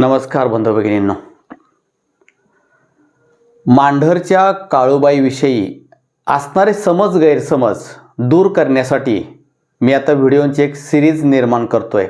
नमस्कार बंधू भगिनींनो. मांढरच्या काळूबाईविषयी असणारे समज गैरसमज दूर करण्यासाठी मी आता व्हिडिओंची एक सिरीज निर्माण करतोय.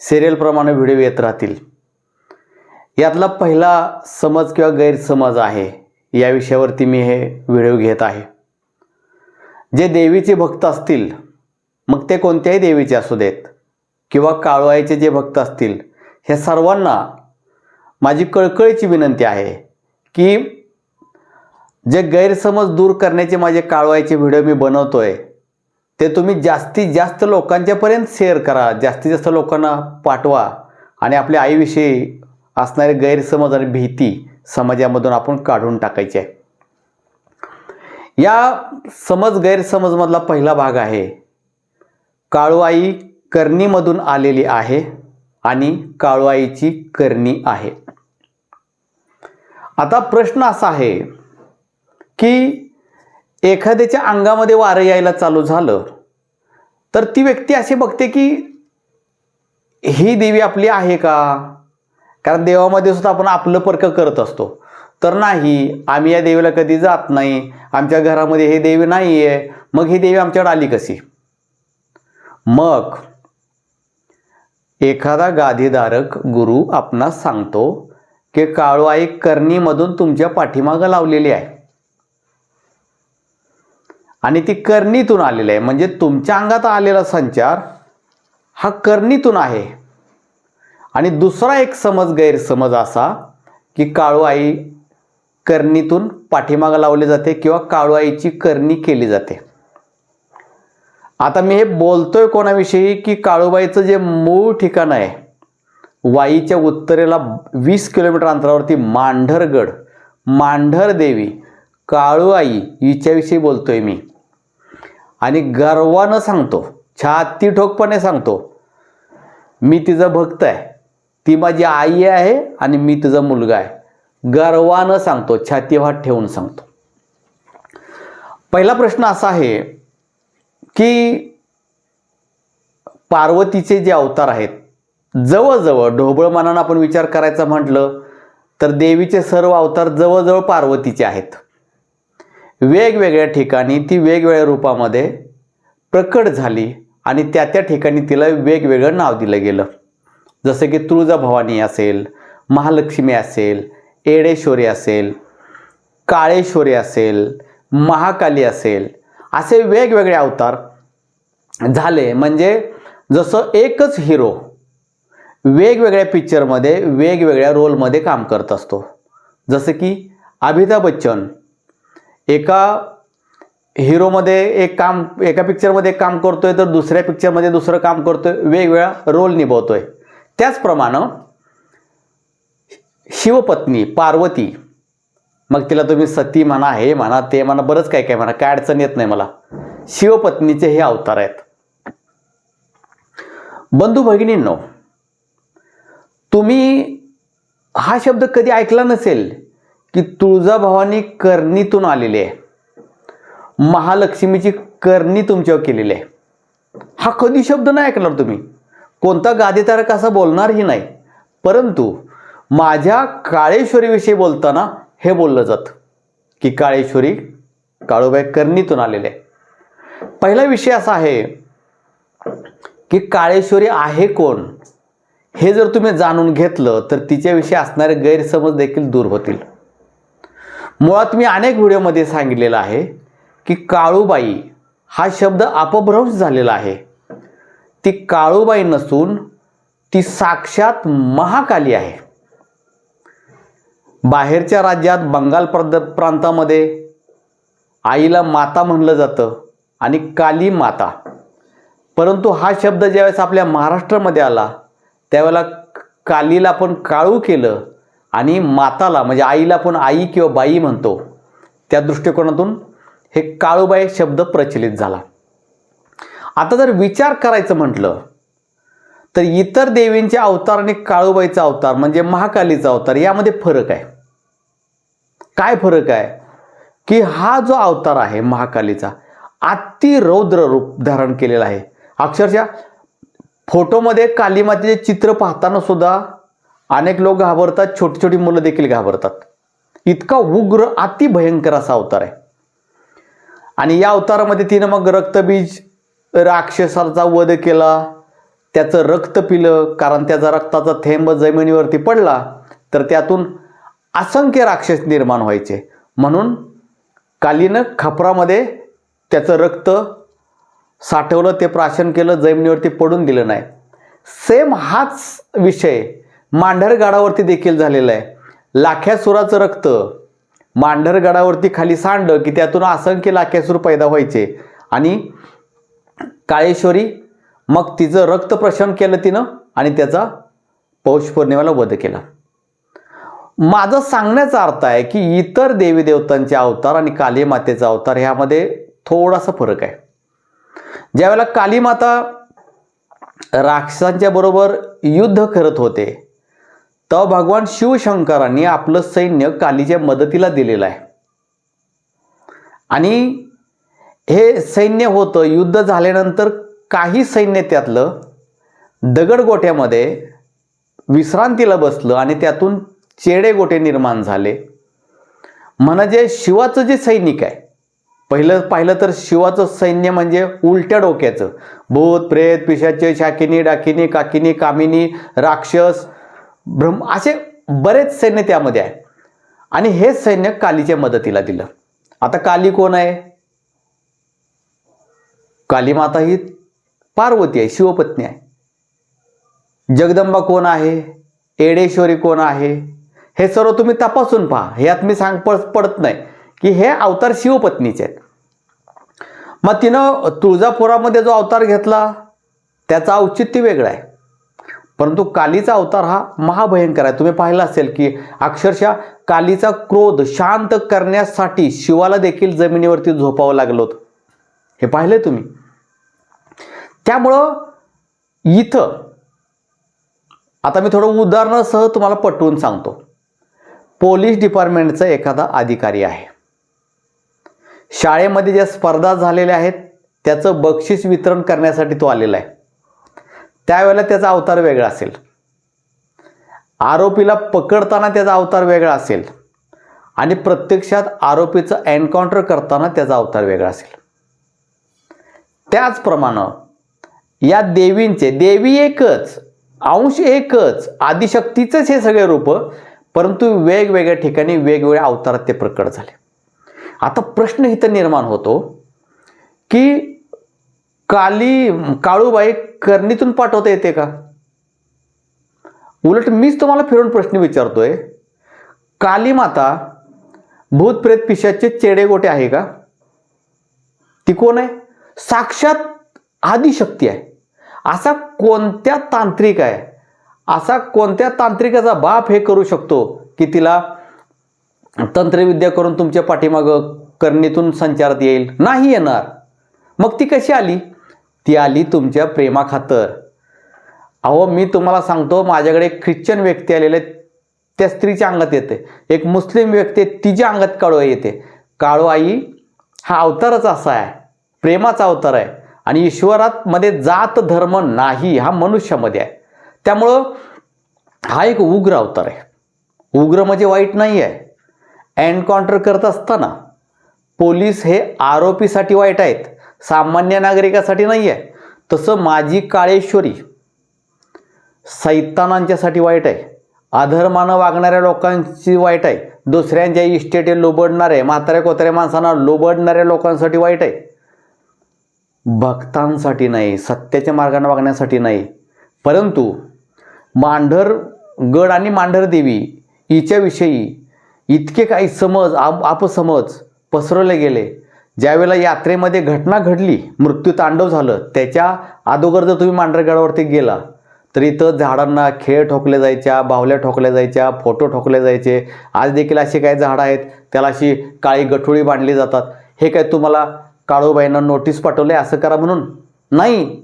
सिरियलप्रमाणे व्हिडिओ येत राहतील. यातला पहिला समज किंवा गैरसमज आहे या विषयावरती मी हे व्हिडिओ घेत आहे. जे देवीचे भक्त असतील मग ते कोणत्याही देवीचे असू देत किंवा काळूआईचे जे भक्त असतील ह्या सर्वांना माझी कळकळीची विनंती आहे की जे गैरसमज दूर करण्याचे माझे काळवायचे व्हिडिओ मी बनवतो आहे ते तुम्ही जास्तीत जास्त लोकांच्यापर्यंत शेअर करा जास्तीत जास्त लोकांना पाठवा आणि आपल्या आईविषयी असणारे गैरसमज आणि भीती समाजामधून आपण काढून टाकायची आहे. या समज गैरसमजमधला पहिला भाग आहे काळूआई करणीमधून आलेली आहे. आणि काळवाईची करणी आहे. आता प्रश्न असा आहे की एखाद्याच्या अंगामध्ये वारं यायला चालू झालं तर ती व्यक्ती अशी बघते की ही देवी आपली आहे का? कारण देवामध्ये सुद्धा आपण आपलं पर्क करत असतो. तर नाही आम्ही या देवीला कधी जात नाही आमच्या घरामध्ये हे देवी नाही आहे मग ही देवी आमच्याकडे आली कशी? मग एखादा गादीधारक गुरु आपणास सांगतो की काळूआई करणीमधून तुमच्या पाठीमागं लावलेली आहे. आणि ती करणीतून आलेली आहे. म्हणजे तुमच्या अंगात आलेला संचार हा करणीतून आहे. आणि दुसरा एक समज गैरसमज असा की काळूआई करणीतून पाठीमागं लावली जाते किंवा काळूआईची करणी केली जाते. आता मी हे बोलतोय कोणाविषयी की काळूबाईचं जे मूळ ठिकाण आहे वाईच्या उत्तरेला वीस किलोमीटर अंतरावरती मांढरगड मांढर देवी काळूआई हिच्याविषयी बोलतोय मी. आणि गर्वानं सांगतो छाती ठोकपणे सांगतो मी तिचं भक्त आहे ती माझी आई आहे आणि मी तिचा मुलगा आहे. गर्वानं सांगतो छातीभात ठेवून सांगतो. पहिला प्रश्न असा आहे की पार्वतीचे जे अवतार आहेत जवळजवळ ढोबळ मनानं आपण विचार करायचा म्हटलं तर देवीचे सर्व अवतार जवळजवळ पार्वतीचे आहेत. वेगवेगळ्या ठिकाणी ती वेगवेगळ्या रूपामध्ये प्रकट झाली आणि त्या त्या ठिकाणी तिला वेगवेगळं नाव दिलं गेलं. जसं की तुळजाभवानी असेल महालक्ष्मी असेल एडेश्वरी असेल काळेश्वरी असेल महाकाली असेल असे वेगवेगळे अवतार झाले. म्हणजे जसं एकच हिरो वेगवेगळ्या पिक्चरमध्ये वेगवेगळ्या रोलमध्ये काम करत असतो. जसं की अमिताभ बच्चन एका हिरोमध्ये एक काम एका पिक्चरमध्ये एक काम करतोय तर दुसऱ्या पिक्चरमध्ये दुसरं काम करतोय वेगवेगळा रोल निभवतोय. त्याचप्रमाणे शिवपत्नी पार्वती मग तिला तुम्ही सती म्हणा हे म्हणा ते म्हणा बरंच काय काय म्हणा काय अडचण येत नाही मला. शिवपत्नीचे हे अवतार आहेत. बंधू भगिनींनो तुम्ही हा शब्द कधी ऐकला नसेल की तुळजाभवानी करणीतून आलेली आहे. महालक्ष्मीची करणी तुमच्यावर केलेली आहे. हा कधी शब्द नाही ऐकणार तुम्ही. कोणता गादीतारक असा बोलणारही नाही. परंतु माझ्या काळेश्वरीविषयी बोलताना हे बोललं जातं की काळेश्वरी काळूबाई करणीतून आलेले आहे. पहिला विषय असा आहे की काळेश्वरी आहे कोण? हे जर तुम्ही जाणून घेतलं तर तिच्याविषयी असणारे गैरसमज देखील दूर होतील. मुळात मी अनेक व्हिडिओमध्ये सांगितलेलं आहे की काळूबाई हा शब्द अपभ्रंश झालेला आहे. ती काळूबाई नसून ती साक्षात महाकाली आहे. बाहेरच्या राज्यात बंगाल प्रद प्रांतामध्ये आईला माता म्हणलं जातं आणि काली माता. परंतु हा शब्द ज्यावेळेस आपल्या महाराष्ट्रामध्ये आला त्यावेळेला कालीला आपण काळू केलं आणि माताला म्हणजे आईला पण आई किंवा बाई म्हणतो त्या दृष्टिकोनातून हे काळूबाई शब्द प्रचलित झाला. आता जर विचार करायचं म्हटलं तर इतर देवींचे अवतार आणि काळूबाईचा अवतार म्हणजे महाकालीचा अवतार यामध्ये फरक आहे. काय फरक आहे? की हा जो अवतार आहे महाकालीचा अतिरौद्र रूप धारण केलेला आहे. अक्षरशः फोटोमध्ये कालीमातेचे चित्र पाहताना सुद्धा अनेक लोक घाबरतात छोटी छोटी मुलं देखील घाबरतात. इतका उग्र अति भयंकर असा अवतार आहे. आणि या अवतारामध्ये तिनं मग रक्तबीज राक्षसाचा वध केला. त्याचं रक्त पिलं कारण त्याचा रक्ताचा थेंब जमिनीवरती पडला तर त्यातून असंख्य राक्षस निर्माण व्हायचे. म्हणून कालीनं खपरामध्ये त्याचं रक्त साठवलं ते प्राशन केलं जमिनीवरती पडून दिलं नाही. सेम हाच विषय मांढरगडावरती देखील झालेला आहे. लाख्यासुराचं रक्त मांढरगडावरती खाली सांडलं की त्यातून असंख्य लाख्यासूर पैदा व्हायचे. आणि काळेश्वरी मग तिचं रक्तप्रशन केलं तिनं आणि त्याचा पौष पौर्णिमेला वध केला. माझं सांगण्याचा अर्थ आहे की इतर देवी देवतांचे अवतार आणि काली मातेचा अवतार ह्यामध्ये थोडासा फरक आहे. ज्यावेळेला काली माता राक्षसांच्या बरोबर युद्ध करत होते तर भगवान शिवशंकरांनी आपलं सैन्य कालीच्या मदतीला दिलेलं आहे. आणि हे सैन्य होतं युद्ध झाल्यानंतर काही सैन्य त्यातलं दगडगोट्यामध्ये विश्रांतीला बसलं आणि त्यातून चेडे गोटे निर्माण झाले. म्हणजे शिवाचं जे सैनिक आहे पहिलं पाहिलं तर शिवाचं सैन्य म्हणजे उलट्या डोक्याचं. भूत प्रेत पिशाचे शाकिनी डाकिनी काकिनी कामिनी राक्षस ब्रह्म असे बरेच सैन्य त्यामध्ये आहे. आणि हे सैन्य कालीच्या मदतीला दिलं. आता काली कोण आहे? काली माता ही पार्वती आहे शिवपत्नी आहे. जगदंबा कोण आहे? एडेश्वरी कोण आहे? हे सर्व तुम्ही तपासून पहा. ह्यात मी सांग पडत नाही की हे अवतार शिवपत्नीचे आहेत. मग तिनं तुळजापुरामध्ये जो अवतार घेतला त्याचा औचित्य वेगळं आहे. परंतु कालीचा अवतार हा महाभयंकर आहे. तुम्ही पाहिलं असेल की अक्षरशः कालीचा क्रोध शांत करण्यासाठी शिवाला देखील जमिनीवरती झोपावं लागलं होतं. हे पाहिलं तुम्ही? त्यामुळं इथं आता मी थोडं उदाहरणासह तुम्हाला पटवून सांगतो. पोलीस डिपार्टमेंटचा एखादा अधिकारी आहे. शाळेमध्ये ज्या स्पर्धा झालेल्या आहेत त्याचं बक्षीस वितरण करण्यासाठी तो आलेला आहे. त्यावेळेला त्याचा अवतार वेगळा असेल. आरोपीला पकडताना त्याचा अवतार वेगळा असेल. आणि प्रत्यक्षात आरोपीचं एन्काउंटर करताना त्याचा अवतार वेगळा असेल. त्याचप्रमाणे या देवींचे देवी एकच अंश एकच आदिशक्तीचंच हे सगळे रूप परंतु वेगवेगळ्या ठिकाणी वेगवेगळ्या अवतारात ते प्रकट झाले. आता प्रश्न इथं निर्माण होतो की काली काळूबाई करणीतून पाठवता येते का? उलट मीच तुम्हाला फिरून प्रश्न विचारतोय. काली माता भूत प्रेत पिशाचे चेडे गोटे आहे का? ती कोण आहे? साक्षात आदिशक्ती आहे. असा कोणत्या तांत्रिक आहे? असा कोणत्या तांत्रिकाचा बाप हे करू शकतो की तिला तंत्रविद्या करून तुमच्या पाठीमागं करणीतून संचारात येईल? नाही येणार. मग ती कशी आली? ती आली तुमच्या प्रेमाखातर. अहो मी तुम्हाला सांगतो माझ्याकडे ख्रिश्चन व्यक्ती आलेले त्या स्त्रीच्या अंगात येते. एक मुस्लिम व्यक्ती तिच्या अंगात काळू येते. काळू आई हा अवतारच असा आहे. प्रेमाचा अवतार आहे. आणि ईश्वरात मध्ये जात धर्म नाही हा मनुष्यामध्ये आहे. त्यामुळं हा एक उग्र अवतार आहे. उग्र म्हणजे वाईट नाही आहे. एन्काउंटर करत असताना पोलीस हे आरोपीसाठी वाईट आहेत. सामान्य नागरिकासाठी नाही आहे. तसं माझी काळेश्वरी सैतानांच्यासाठी वाईट आहे. अधर्मानं वागणाऱ्या लोकांची वाईट आहे. दुसऱ्यांच्या इस्टेटे लोबडणारे म्हाताऱ्या कोताऱ्या माणसांना लोबडणाऱ्या लोकांसाठी वाईट आहे. भक्तांसाठी नाही सत्याच्या मार्गाने वागण्यासाठी नाही. परंतु मांढर गड आणि मांढर देवी हिच्याविषयी इतके काही समज आप अपसमज पसरवले गेले. ज्यावेळेला यात्रेमध्ये घटना घडली मृत्यू तांडव झालं त्याच्या अगोदर जर तुम्ही मांढरगडावरती गेला तर इथं झाडांना खेळ ठोकले जायच्या बाहुल्या ठोकल्या जायच्या फोटो ठोकले जायचे. आज देखील असे काही झाडं आहेत त्याला अशी काळी गठोळी बांधली जातात. हे काय तुम्हाला काळूबाईंना नोटीस पाठवले असं करा म्हणून. नाही.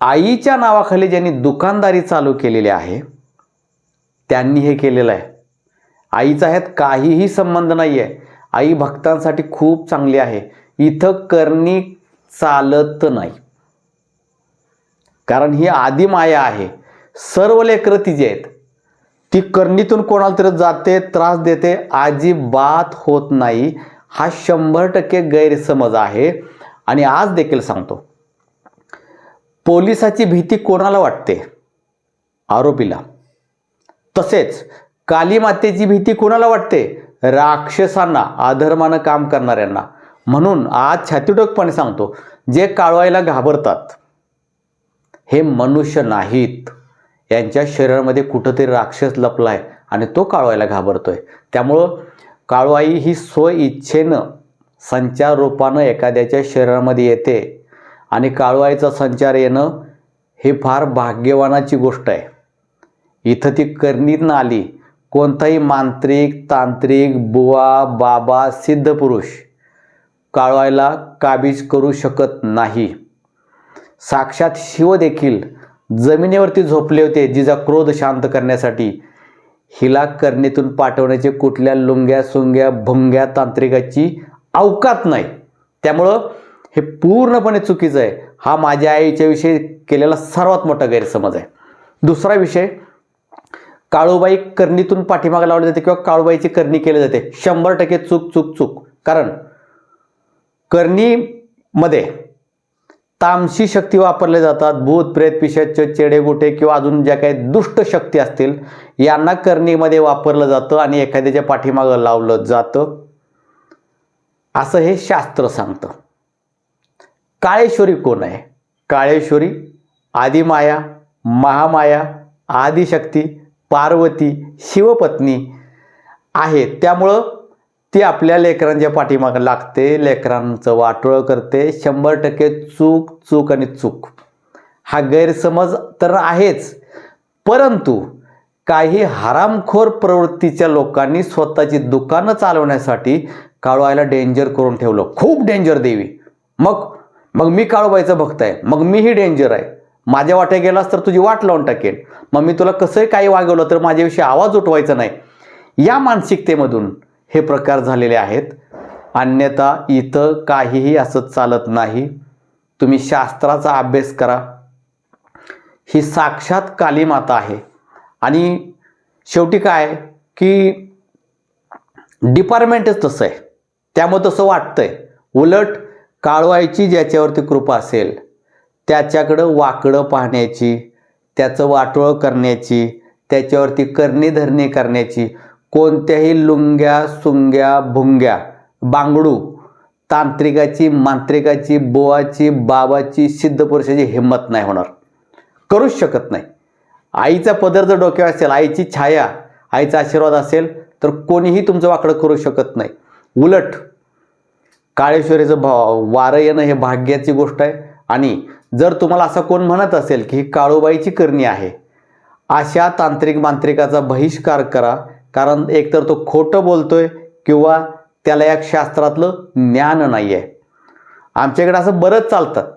आईच्या नावाखाली ज्यांनी दुकानदारी चालू केलेली आहे त्यांनी हे केलेलं आहे. आईचा ह्यात काहीही संबंध नाही आहे आई भक्तांसाठी खूप चांगली आहे. इथं करणी चालत नाही. कारण ही आदिमाया आहे. सर्व लेकरं तिचे आहेत. ती करणीतून कोणाला तरी जाते त्रास देते अजिबात होत नाही. हा शंभर टक्के गैरसमज आहे. आणि आज देखील सांगतो. पोलिसाची भीती कोणाला वाटते? आरोपीला. तसेच कालीमातेची भीती कोणाला वाटते? राक्षसांना अधर्मानं काम करणाऱ्यांना. म्हणून आज छातीटोकपणे सांगतो जे काळवायला घाबरतात हे मनुष्य नाहीत. यांच्या शरीरामध्ये कुठंतरी राक्षस लपलाय आणि तो काळवायला घाबरतोय. त्यामुळं काळवाई ही स्व इच्छेनं संचार रूपानं एखाद्याच्या शरीरामध्ये येते आणि काळवाईचा संचार येणं हे फार भाग्यवानाची गोष्ट आहे. इथं ती करणीतनं आली. कोणताही मांत्रिक तांत्रिक बुवा बाबा सिद्ध पुरुष काळवायला काबीज करू शकत नाही. साक्षात शिव देखील जमिनीवरती झोपले होते जिचा क्रोध शांत करण्यासाठी. हिला करणीतून पाठवण्याचे कुठल्या लुंग्या सुंग्या भुंग्या तांत्रिकाची अवकात नाही. त्यामुळं हे पूर्णपणे चुकीचं आहे. हा माझ्या आईच्या विषयी केलेला सर्वात मोठा गैरसमज आहे. दुसरा विषय काळूबाई करणीतून पाठीमागे लावली जाते किंवा काळूबाईची करणी केली जाते. शंभर टक्के चूक चूक चूक. कारण करणीमध्ये तामसी शक्ती वापरल्या जातात. भूत प्रेत पिशाच चेडेगुटे किंवा अजून ज्या काही दुष्ट शक्ती असतील यांना करणीमध्ये वापरलं जातं आणि एखाद्याच्या पाठीमागं लावलं जातं. असं हे शास्त्र सांगतं. काळेश्वरी कोण आहे? काळेश्वरी आदिमाया महामाया आदिशक्ती पार्वती शिवपत्नी आहे. त्यामुळं ती आपल्या लेकरांच्या पाठीमागं लागते लेकरांचं वाटोळं करते. शंभर टक्के चूक चूक आणि चूक. हा गैरसमज तर आहेच परंतु काही हरामखोर प्रवृत्तीच्या लोकांनी स्वतःची दुकानं चालवण्यासाठी काळूबाईला डेंजर करून ठेवलं. खूप डेंजर देवी. मग मग मी काळूबाईचं भक्त आहे. मग मीही डेंजर आहे. माझ्या वाट्या गेलास तर तुझी वाट लावून टाकेन. मग मी तुला कसंही काही वागवलं तर माझ्याविषयी आवाज उठवायचा नाही. या मानसिकतेमधून हे प्रकार झालेले आहेत. अन्यथा इथं काहीही असं चालत नाही. तुम्ही शास्त्राचा अभ्यास करा. ही साक्षात कालीमाता आहे. आणि शेवटी काय की डिपार्टमेंटच तसं आहे. त्यामुळे तसं वाटतंय. उलट काळवायची ज्याच्यावरती कृपा असेल त्याच्याकडं वाकडं पाहण्याची त्याचं वाटोळं करण्याची त्याच्यावरती करणी धरणे करण्याची कोणत्याही लुंग्या सुंग्या भुंग्या बांगडू तांत्रिकाची मांत्रिकाची बोवाची बाबाची सिद्ध पुरुषाची हिंमत नाही होणार. करूच शकत नाही. आईचा पदर जर डोक्यावर असेल आईची छाया आईचा आशीर्वाद असेल तर कोणीही तुमचं वाकडं करू शकत नाही. उलट काळेश्वरीचं भा वारं येणं हे भाग्याची गोष्ट आहे. आणि जर तुम्हाला असं कोण म्हणत असेल की ही काळूबाईची करणी आहे अशा तांत्रिक मांत्रिकाचा बहिष्कार करा. कारण एकतर तो खोटं बोलतोय किंवा त्याला या शास्त्रातलं ज्ञान नाही आहे आमच्याकडे असं बरंच चालतं.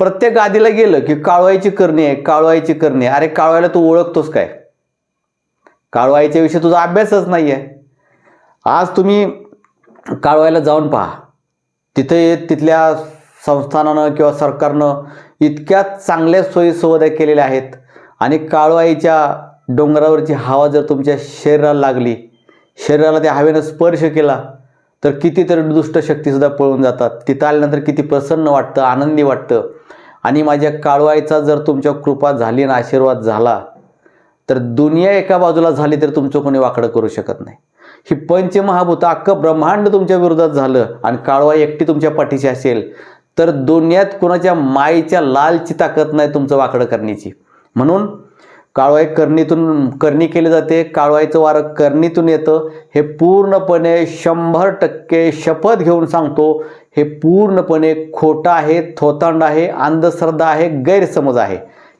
प्रत्येक गादीला गेलं की काळवाईची करणी आहे काळवाईची करणी अरे काळवायला तू ओळखतोस काय? काळवाईच्या विषयी तुझा अभ्यासच नाही आहे आज तुम्ही काळवायला जाऊन पहा. तिथे तिथल्या संस्थानानं किंवा सरकारनं इतक्या चांगल्या सोयी सुविधा केलेल्या आहेत आणि काळवाईच्या डोंगरावरची हवा जर तुमच्या शरीराला लागली शरीराला त्या हवेनं स्पर्श केला तर कितीतरी दुष्ट शक्तीसुद्धा पळून जातात. तिथं आल्यानंतर किती प्रसन्न वाटतं आनंदी वाटतं. आणि माझ्या काळवाईचा जर तुमच्या कृपा झाली आणि आशीर्वाद झाला तर दुनिया एका बाजूला झाली तर तुमचं कोणी वाकडं करू शकत नाही. ही पंचमहाभूत अख्खं ब्रह्मांड तुमच्या विरोधात झालं आणि काळवाई एकटी तुमच्या पाठीशी असेल तर दुनियात कुणाच्या माईच्या लालची ताकद नाही तुमचं वाकडं करण्याची. म्हणून काळवाई करणीतून करणी केली जाते. काळवाईचं वारं करणीतून येतं. हे पूर्णपणे शंभर टक्के शपथ घेऊन सांगतो. हे पूर्णपणे खोटं आहे थोतांड आहे अंधश्रद्धा आहे गैरसमज आहे.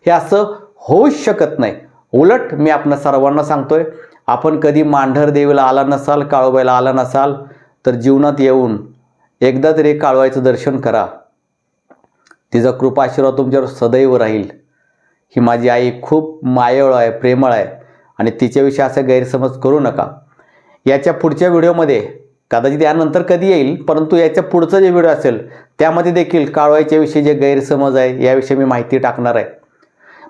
हे असं होऊच शकत नाही. उलट मी आपणा सर्वांना सांगतोय आपण कधी मांढर देवीला आला नसाल काळोबाईला आला नसाल तर जीवनात येऊन एकदा तरी काळवाईचं दर्शन करा. तिचा कृपाशीर्वाद तुमच्यावर सदैव राहील. ही माझी आई खूप मायळ आहे प्रेमळ आहे आणि तिच्याविषयी असं गैरसमज करू नका. याच्या पुढच्या व्हिडिओमध्ये कदाचित यानंतर कधी येईल परंतु याच्या पुढचं जे व्हिडिओ असेल त्यामध्ये देखील काळवायच्याविषयी जे गैरसमज आहे याविषयी मी माहिती टाकणार आहे.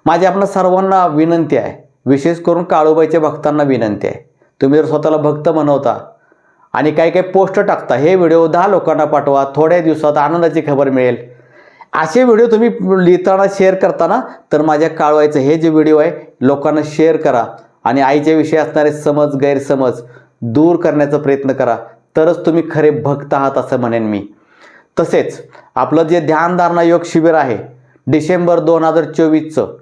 माझी आपण सर्वांना विनंती आहे विशेष करून काळूबाईच्या भक्तांना विनंती आहे. तुम्ही जर स्वतःला भक्त म्हणवता आणि काही काही पोस्ट टाकता हे व्हिडिओ दहा लोकांना पाठवा थोड्या दिवसात आनंदाची खबर मिळेल. असे व्हिडिओ तुम्ही लिहिताना शेअर करताना तर माझ्या काळवायचं हे जे व्हिडिओ आहे लोकांना शेअर करा. आणि आईच्या विषयी असणारे समज गैरसमज दूर करण्याचा प्रयत्न करा. तरच तुम्ही खरे भक्त आहात असं म्हणेन मी. तसेच आपलं जे ध्यानधारणा योग शिबिर आहे डिसेंबर दोन हजार चोवीसचं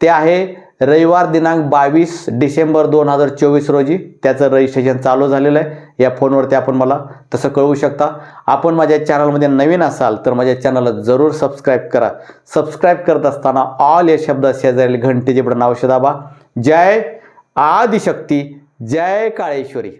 ते आहे रविवार दिनांक बावीस डिसेंबर दोन हजार चोवीस रोजी त्याचं रजिस्ट्रेशन चालू झालेलं आहे. या फोनवरती आपण मला तसं कळवू शकता. आपण माझ्या चॅनलमध्ये नवीन असाल तर माझ्या चॅनलला जरूर सबस्क्राईब करा. सबस्क्राईब करत असताना ऑल या शब्द शेजारी घंटेचे बटन अवश्य दाबा. जय आदिशक्ती. जय काळेश्वरी.